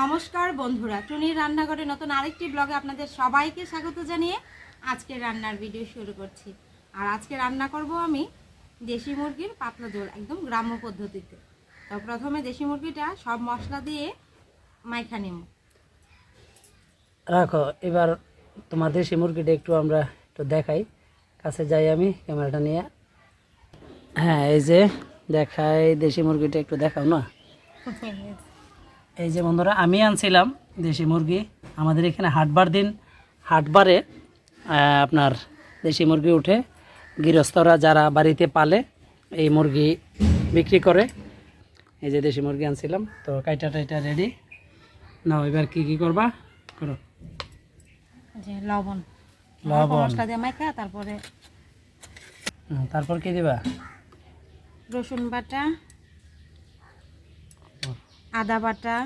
নমস্কার বন্ধুরা টুনির রান্নাঘরে নতুন আরেকটি ব্লগে আপনাদের সবাইকে স্বাগত জানিয়ে আজকে রান্নার ভিডিও শুরু করছি। আর আজকে রান্না করব আমি দেশি মুরগির পাতলা ঝোল একদম গ্রাম্য পদ্ধতিতে। তো প্রথমে দেশি মুরগিটা সব মশলা দিয়ে মাইখা নিব। রাখো এবার তোমার দেশি মুরগিটা একটু আমরা একটু দেখাই। কাছে যাই আমি ক্যামেরাটা নিয়ে। হ্যাঁ এই যে দেখাই দেশি মুরগিটা একটু দেখাও না? এই যে বন্ধুরা আমি আনছিলাম দেশি মুরগি। আমাদের এখানে হাটবার দিন হাটবারে আপনার দেশি মুরগি উঠে গৃহস্থরা যারা বাড়িতে পালে এই মুরগি বিক্রি করে। এই যে দেশি মুরগি আনছিলাম তো কাইটা টাইটা রেডি নাও এবার কি কি করবা? করো। লবণ। লবণ। তারপরে তারপর কি দিবা? রসুন বাটা আদা বাটা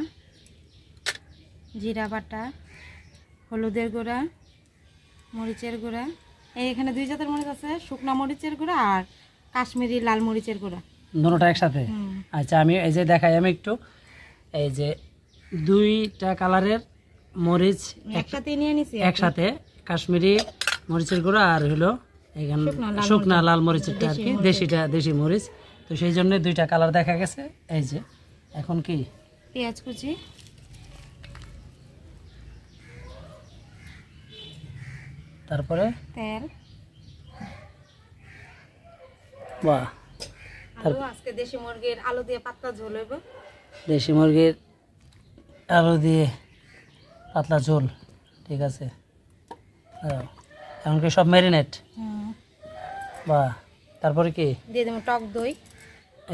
জিরা বাটা হলুদের গুঁড়া মরিচের গুঁড়া। এই এখানে দুই জাতের মরিচ আছে শুকনা মরিচের গুঁড়া আর কাশ্মীরি লাল মরিচের গুঁড়া। দুটোটা একসাথে? আচ্ছা আমি এই যে দেখাই আমি একটু। এই যে দুইটা কালারের মরিচ একসাথে নিয়ে নিছি একসাথে কাশ্মীরি মরিচের গুঁড়া আর হলো এখানে শুকনা লাল মরিচেরটা আর কি দেশিটা দেশি মরিচ। তো সেই জন্য দুইটা কালার দেখা গেছে। এই যে এখন কি? পেঁয়াজ কুচি। তারপরে? তেল। বাহ। আলু আজকে দেশি মুরগির আলু দিয়ে পাতলা ঝোল হইব। দেশি মুরগির আলু দিয়ে পাতলা ঝোল ঠিক আছে। দাও। এখন কি সব ম্যারিনেট বাহ। তারপরে কি? দিয়ে দেবো টক দই।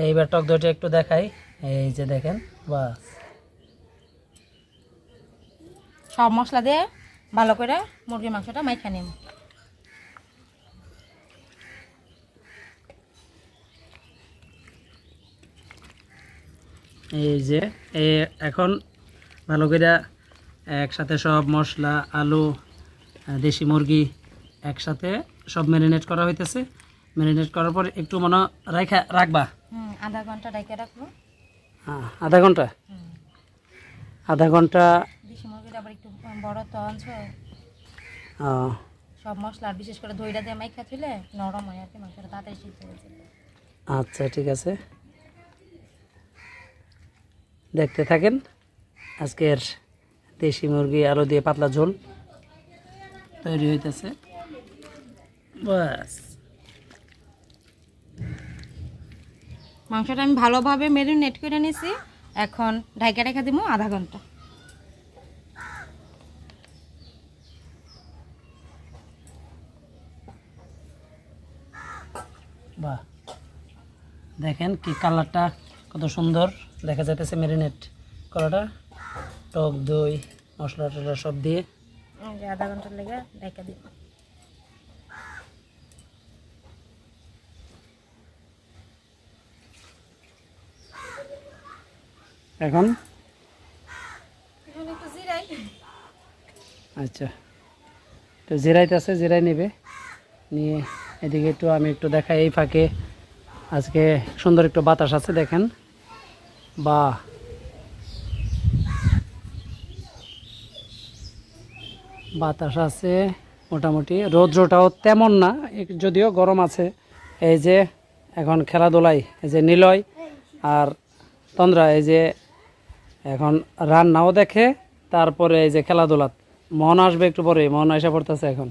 এইবার টক দইটা একটু দেখাই। এই যে দেখেন বাস সব মশলা দিয়ে ভালো করে মুরগির মাংসটা মাইখা নেব এই যে এখন ভালো করে একসাথে সব মশলা আলু দেশি মুরগি একসাথে সব ম্যারিনেট করা হইতেছে। ম্যারিনেট করার পর একটু মনে রাখা রাখবা। আধা ঘণ্টা ডাইকে রাখব। আধা ঘণ্টা? আধা ঘণ্টা? দেশি মুরগিটা আবার একটু বড় তো সব মশলা বিশেষ করে দইটা দিয়ে মাইখা তুলে নরম হয় আর কি মাংসটা তাড়াতাড়ি সিদ্ধ হয়ে যাবে আচ্ছা ঠিক আছে। দেখতে থাকেন আজকের দেশি মুরগি আলু দিয়ে পাতলা ঝোল তৈরি হইতেছে। বাস। মাংসটা আমি ভালোভাবে মেরিনেট করে নিছি। এখন ঢাইকা রেখে দিব আধা ঘণ্টা। বাহ। দেখেন কি কালারটা কত সুন্দর দেখা যাইতেছে ম্যারিনেট করাটা টক দই মশলা টশলা সব দিয়ে। আধা ঘণ্টার লেগে ঢাইকা দিব। এখন? আচ্ছা। তো জিরাইতেছে জিরাই নেবে। নিয়ে এদিকে একটু আমি একটু দেখাই এই ফাঁকে। আজকে সুন্দর একটু বাতাস আছে দেখেন। বা। বাতাস আছে মোটামুটি। রৌদ্রটাও তেমন না যদিও গরম আছে। এই যে এখন খেলাধুলায় এই যে নিলয় আর তন্দ্রা এই যে এখন রান্নাও দেখে তারপরে এই যে খেলাধুলা মন আসবে একটু পরে মন আসা পড়তেছে এখন।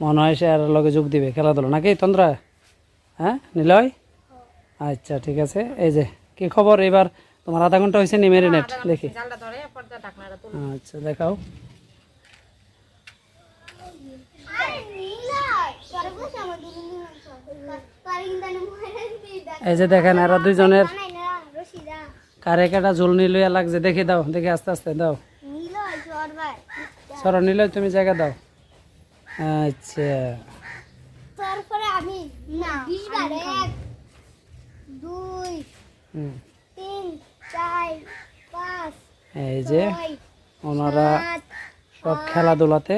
মন এসে আর লগে যোগ দিবে খেলাধুলা। নাকি তন্দ্রা? হ্যাঁ নিলয়? আচ্ছা ঠিক আছে। এই যে কি খবর? এবার তোমার আধা ঘণ্টা হয়েছে নি মেরিনেট দেখি। ঢাকনাটা তুলে। আচ্ছা দেখাও। এই যে দেখেন এরা দুইজনের কারে কাটা ঝোল নিলইয়া লাগছে দেখে দাও দেখে আস্তে আস্তে দাও। সর নিলয় তুমি জায়গা দাও। আচ্ছা। তারপরে আমি না এই যে ওনারা সব খেলাধুলাতে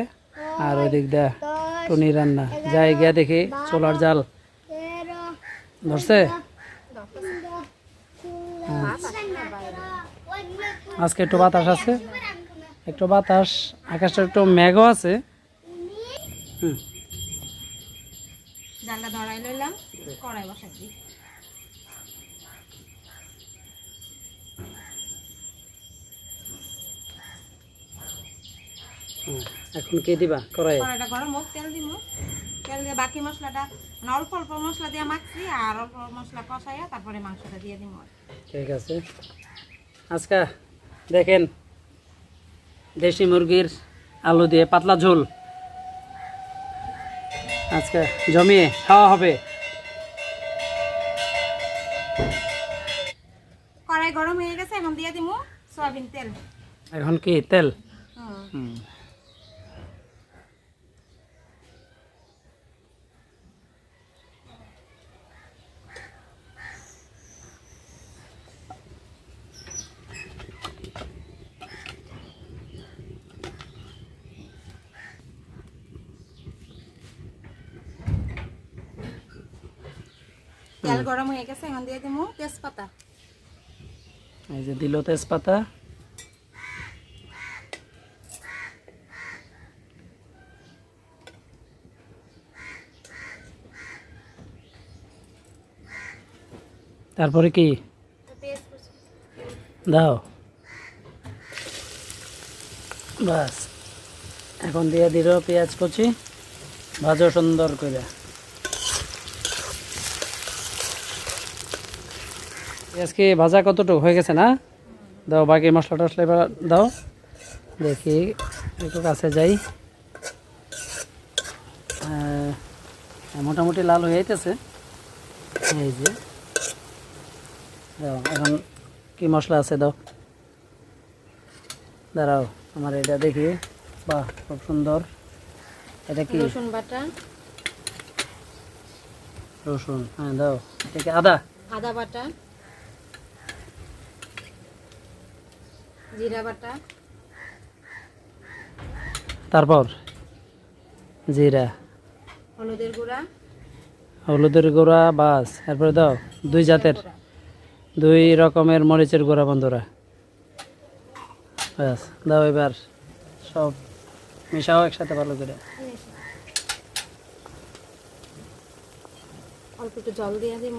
আর ওই দিক দিয়ে টুনি রান্না। যাই গিয়া দেখি চোলার জাল। ধরছে? আজকে একটু বাতাস আছে। একটু বাতাস আকাশটা একটু মেঘও আছে। হুম। ধরাই লইলাম কড়াই বসাই এখন কি দিবা করাই কড়াইটা গরম হোক তেল দিব তেল দিয়ে বাকি মশলাটা মানে অল্প অল্প মশলা দিয়ে মাখছি আর অল্প মশলা কষাইয়া তারপরে মাংসটা দিয়ে দিব ঠিক আছে। আজকা দেখেন দেশি মুরগির আলু দিয়ে পাতলা ঝোল। আজকে জমিয়ে খাওয়া হবে। কড়াই গরম হয়ে গেছে এখন দিয়ে দিব সয়াবিন তেল। এখন কি তেল? হুম। তেল গরম হয়ে গেছে এখন দিয়ে দিব তেজপাতা। এই যে দিল তেজপাতা। তারপরে কি? দাও। বাস। এখন দিয়ে দিল পেঁয়াজ কুচি। ভাজো সুন্দর করে। পেঁয়াজ কি ভাজা কতটুকু? হয়ে গেছে না? দাও বাকি মশলা টসলা এবার দাও। দেখি একটু কাছে যাই। মোটামুটি লাল হয়ে যাইতেছে এই যে। দাও এখন কি মশলা আছে দাও। দাঁড়াও আমার এটা দেখি। বাহ খুব সুন্দর। এটা কি? রসুন বাটা। রসুন হ্যাঁ দাও। এটা কি আদা? আদা বাটা। জিরা বাটা। তারপর জিরা। হলুদের গুঁড়া। হলুদের গুঁড়া বাস। এরপরে দাও দুই জাতের। দুই রকমের মরিচের গুঁড়া বন্ধুরা। ব্যাস দাও এবার সব মিশাও একসাথে ভালো করে। অল্প একটু জল দিয়ে দিব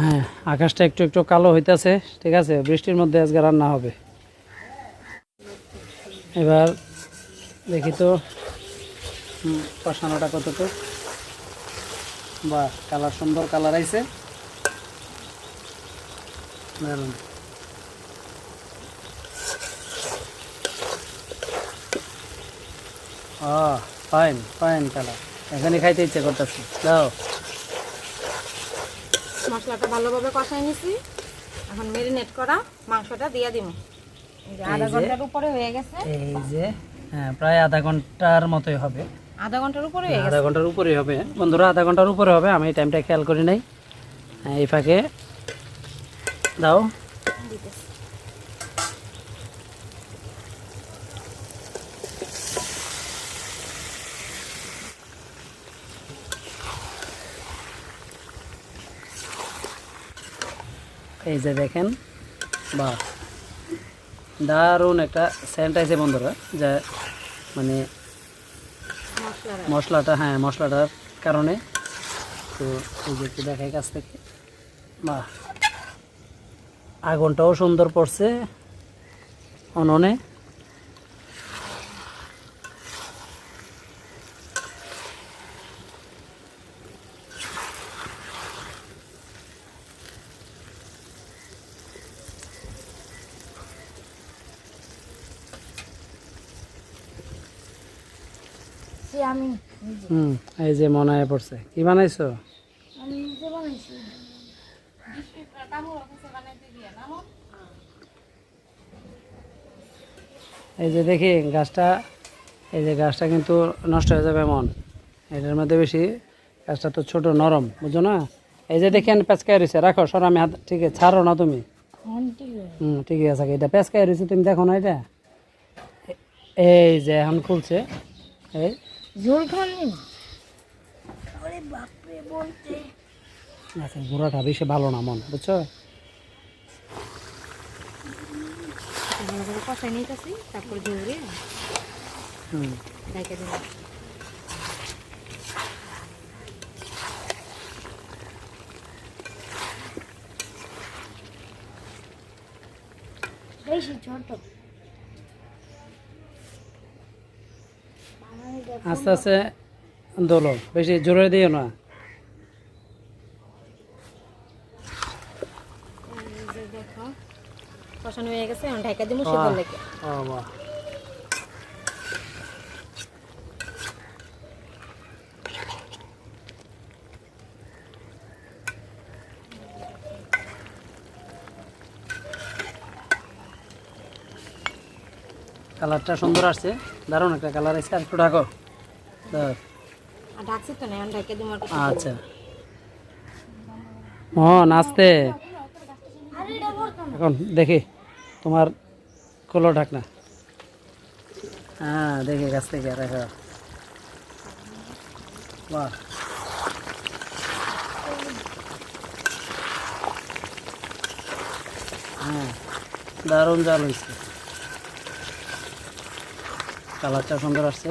হ্যাঁ আকাশটা একটু একটু কালো হইতেছে, ঠিক আছে? বৃষ্টির মধ্যে আজকে রান্না হবে। এবার দেখি তো কষানোটা কতটুকু? বাহ, কালার সুন্দর কালার আইছে। দারুণ। Fine fine colour. এখানে খাইতে ইচ্ছে করতেছে। দাও মশলাটা ভালোভাবে কষাই নিছি। এখন মেরিনেট করা মাংসটা দিয়ে দিব। আধা ঘণ্টার উপরে হয়ে গেছে। এই যে হ্যাঁ প্রায় আধা ঘণ্টার মতোই হবে। আধা ঘণ্টার উপরে হয়ে গেছে। আধা ঘণ্টার উপরেই হবে। বন্ধুরা আধা ঘণ্টার উপরে হবে। আমি টাইমটা খেয়াল করি নাই। এই ফাঁকে দাও। দিতেছি। এই যে দেখেন বা দারুণ একটা সেন্ট আছে বন্ধুরা যা মানে মশলাটা। হ্যাঁ মশলাটার কারণে। তো এই যে একটু দেখাই কাছ থেকে। বা আগুনটাও সুন্দর পড়ছে উনুনে সে আমি হুম এই যে মনে পড়ছে। কি বানাইছো? এই যে দেখি গাছটা এই যে গাছটা কিন্তু নষ্ট হয়ে যাবে এমন। এটার মধ্যে বেশি গাছটা তো ছোট নরম বুঝো না? এই যে দেখেন পেঁচকাই রয়েছে। রাখো সর আমি হাত ঠিক আছে ছাড়ো না তুমি। এখন ঠিক আছে। হুম ঠিকই আছে এটা পেঁচকাই রয়েছে তুমি দেখো না এটা? এই যে এখন খুলছে। এই জোর না আরে বাপরে বলতে আচ্ছা গুঁড়াটা বেশি ভালো না মন বুঝছ? কষাই নিতেছি তারপর জোরে হুম। বেশি ছোট। আস্তে আস্তে দোলো বেশি জোরে দিও না। কষানো হয়ে গেছে কালারটা সুন্দর আসছে। দারুণ একটা কালার আছে আর একটু ঢাকো। আচ্ছা। মোহন, আসতে। এখন দেখি, তোমার খোলো ঢাকনা। হ্যাঁ দেখি গাছ থেকে রাখো বাহ। হ্যাঁ দারুণ জাল হয়েছে কালারটা সুন্দর আসছে।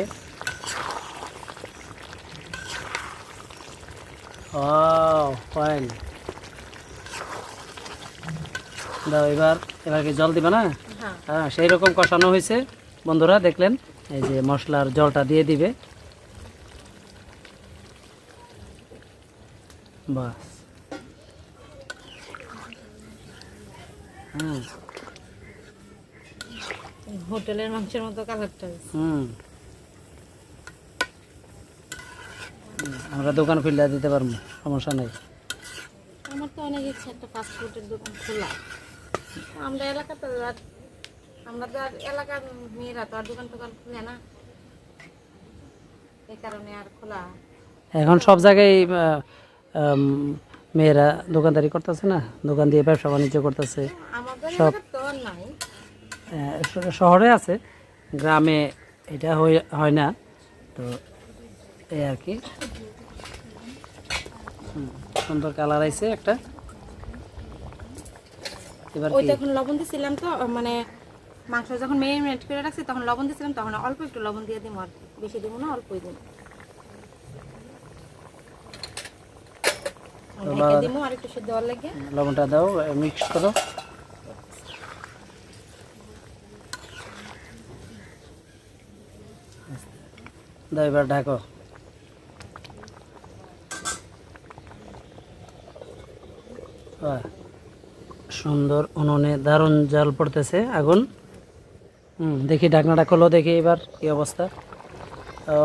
ও ফাইন দাও এবার এবার কি জল দিবে না? হ্যাঁ। হ্যাঁ সেই রকম কষানো হয়েছে। বন্ধুরা দেখলেন এই যে মশলার জলটা দিয়ে দিবে। বাস। হুম হোটেলের মাংসের মতো কালারটা। হুম। আমরা দোকান খুলে দিতে পারব সমস্যা নেই। আমার তো অনেক ইচ্ছা একটা ফাস্টফুডের দোকান খোলা। আমরা এলাকাতে আমরা তো আর এলাকার মেয়েরা তো আর দোকান টোকান খুলে না। এই কারণে আর খোলা। এখন সব জায়গায় মেয়েরা দোকানদারি করতেছে না দোকান দিয়ে ব্যবসা বাণিজ্য করতেছে। সব- শহরে আছে গ্রামে এটা হয় না। তো এই আর কি। সুন্দর কালার আইছে একটা। এবার ওই তখন লবণ দিছিলাম তো মানে মাংস যখন মেরিনেট করে রাখছি তখন লবণ দিছিলাম তখন অল্প একটু লবণ দিয়ে দিব আর বেশি দিব না অল্পই দিব লবণটা দাও মিক্স করো। দাও এবার ঢাকো। সুন্দর উনুনে দারুণ জাল পড়তেছে আগুন। হুম দেখি ঢাকনাটা খোলো দেখি এবার কি অবস্থা। ও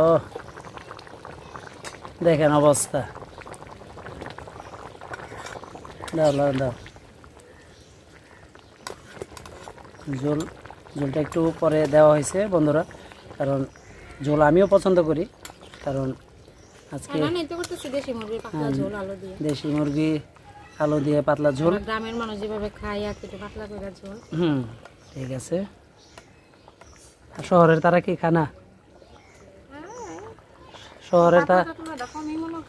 দেখেন অবস্থা। দাও দাও দাও ঝোল ঝোলটা একটু পরে দেওয়া হয়েছে বন্ধুরা কারণ ঝোল আমিও পছন্দ করি কারণ আজকে দেশি মুরগি আলু দিয়ে পাতলা ঝোল। গ্রামের মানুষ যেভাবে খাই আর একটু পাতলা করে ঝোল। হুম ঠিক আছে। আর শহরের তারা কি খানা শহরের তারা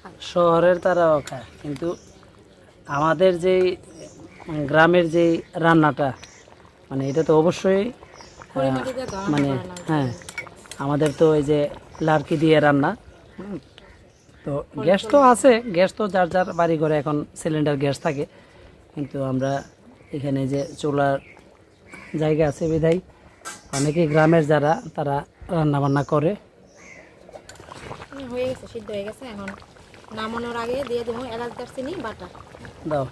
খায় শহরের তারাও খায় কিন্তু আমাদের যেই গ্রামের যেই রান্নাটা মানে এটা তো অবশ্যই মানে হ্যাঁ আমাদের তো এই যে লার্কি দিয়ে রান্না তো গ্যাস তো আছে গ্যাস তো যার যার বাড়ি ঘরে এখন সিলিন্ডার গ্যাস থাকে। কিন্তু আমরা এখানে যে চুলার জায়গা আছে বিধায় অনেকেই গ্রামের যারা তারা রান্না বান্না করে। হয়ে গেছে সিদ্ধ হয়ে গেছে এখন নামানোর আগে দিয়ে দেবো এলাচ দারচিনি বাটা। দাও।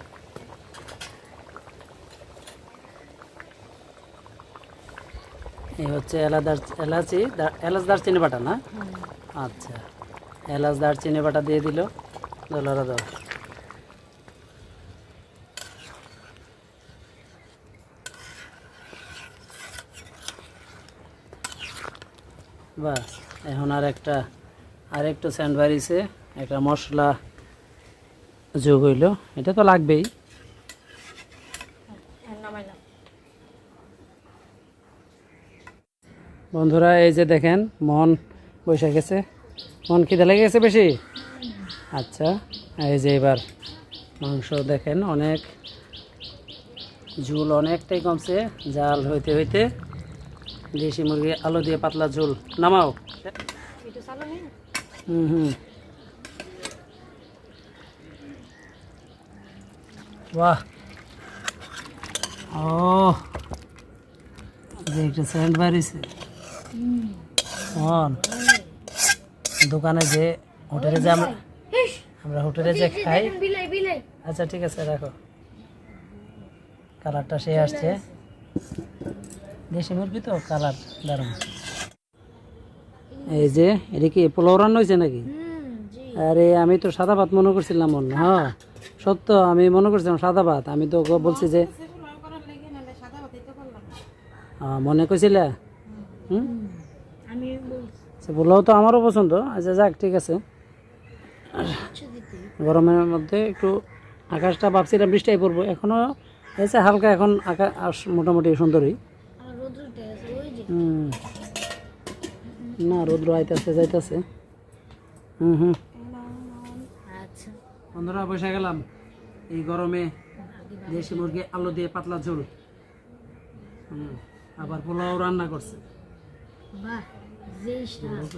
এই হচ্ছে এলাচ এলাচি এলাচ দারচিনি বাটা না? আচ্ছা। এলাচ, দারচিনি বাটা দিয়ে দিল, দোলারা দাও। বাস, এখন আর একটা, আর একটু স্যান্ড বাড়িছে একটা মশলা যোগ হইল। এটা তো লাগবেই। বন্ধুরা, এই যে দেখেন মন বসে গেছে। মন খিদে লেগে গেছে বেশি? আচ্ছা এই যে এবার মাংস দেখেন অনেক ঝুল অনেকটাই কমছে জাল হইতে হইতে দেশি মুরগি আলু দিয়ে পাতলা ঝুল। নামাও। হুম হুম। বাহ। ও যে একটা স্যান্ড বাড়িছে দোকানে যে হোটেলে যে আমরা আমরা হোটেলে যে খাই। আচ্ছা ঠিক আছে রাখো। কালারটা সে আসছে। দেশি মুরগি তো কালার দারুণ। এই যে এটা কি পোলাও রান্না হয়েছে নাকি? আরে আমি তো সাদা ভাত মনে করছিলাম মনে হ্যাঁ সত্য আমি মনে করছিলাম সাদা ভাত। আমি তো বলছি যে মনে করছিলে? হুম? আমি সে পোলাও তো আমারও পছন্দ। আচ্ছা যাক, ঠিক আছে। গরমের মধ্যে একটু আকাশটা ভাবছিলাম বৃষ্টিই পড়ব। এখনও এসে হালকা, এখন আকাশ মোটামুটি সুন্দরই। না, রৌদ্র আইতাছে, যাইতাছে। হুম হুম। আচ্ছা বন্ধুরা, বসে গেলাম। এই গরমে দেশি মুরগি, আলু দিয়ে পাতলা ঝোল। আবার পোলাও রান্না করছে। বাহ। যেই স্বাদ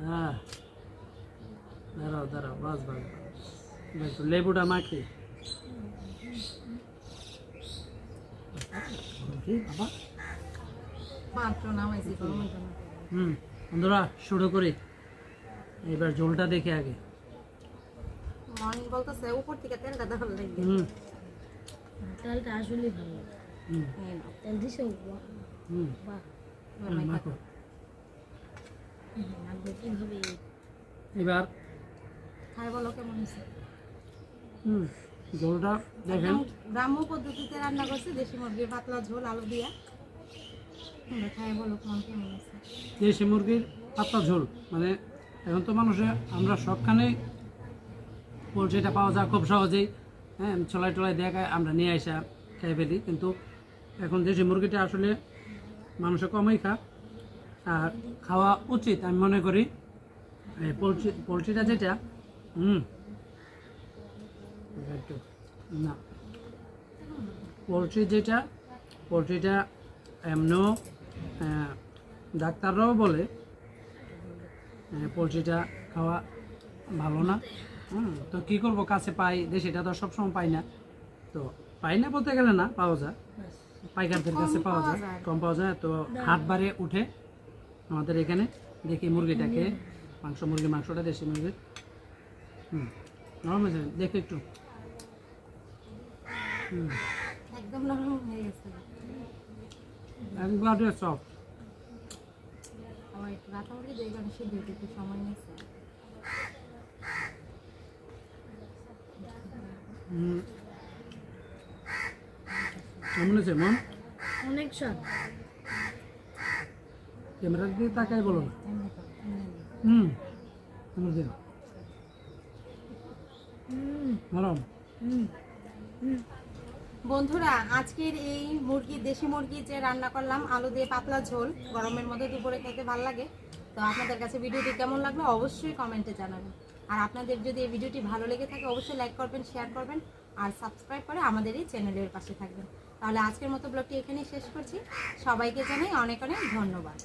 হ্যাঁ দাঁড়াও দাঁড়াও বাস বাস বাস। লেবুটা মাখি মাত্র নামাইছি হুম বন্ধুরা শুরু করি। এবার ঝোলটা দেখে আগে। মন বলতেছে উপর থেকে তেলটা তেলটা আসলে ভালো। হুম। তেল দিছে এবার হুম, মাইখা মাখো। এবার খাই বলো কেমন হয়েছে? হুম ঝোলটা দেখেন। গ্রাম্য পদ্ধতিতে রান্না করছি দেশি মুরগির পাতলা ঝোল আলু দিয়া। তোমরা খাই বলো কেমন কেমন হয়েছে? দেশি মুরগির পাতলা ঝোল মানে এখন তো মানুষে আমরা সবখানে পোলট্রিটা পাওয়া যায় খুব সহজেই। হ্যাঁ চলাই টলাই দেখায় আমরা নিয়ে আসা খেয়ে ফেলি। কিন্তু এখন দেশি মুরগিটা আসলে মানুষে কমই খা। আর খাওয়া উচিত, আমি মনে করি। এই পোলট্রি, পোলট্রিটা যেটা, হুম। না। পোলট্রি যেটা, পোলট্রিটা এমনও ডাক্তাররাও বলে পোলট্রিটা খাওয়া ভালো না। হুম, তো কী করব? কাছে পাই দেশিটা তো সবসময় পাই না। তো পাই না বলতে গেলে না, পাওয়া যায়। পাইকারদের কাছে পাওয়া যায় কম পাওয়া যায়। তো হাট বারে উঠে আমাদের এখানে দেখি মুরগিটাকে মাংস মুরগি মাংসটা দেশি মুরগির। হুম নরম হয়েছে দেখি একটু। একদম নরম হয়ে গেছে। একবারে সফট সময় হুম। কেমন আছে মন অনেক স্বাদ ক্যামেরার দিকে তাকাই বলো না। হুম আমার দিন হুম। নরম হুম বন্ধুরা আজকের এই মুরগি দেশি মুরগি যে রান্না করলাম আলু দিয়ে পাতলা ঝোল গরমের মধ্যে দুপুরে খেতে ভালো লাগে। তো আপনাদের কাছে ভিডিওটি কেমন লাগল অবশ্যই কমেন্টে জানাবেন। আর আপনাদের যদি এই ভিডিওটি ভালো লেগে থাকে অবশ্যই লাইক করবেন শেয়ার করবেন আর সাবস্ক্রাইব করে আমাদের এই চ্যানেলের পাশে থাকবেন। তাহলে আজকের মতো ব্লগটি এখানেই শেষ করছি। সবাইকে জানাই অনেক অনেক ধন্যবাদ।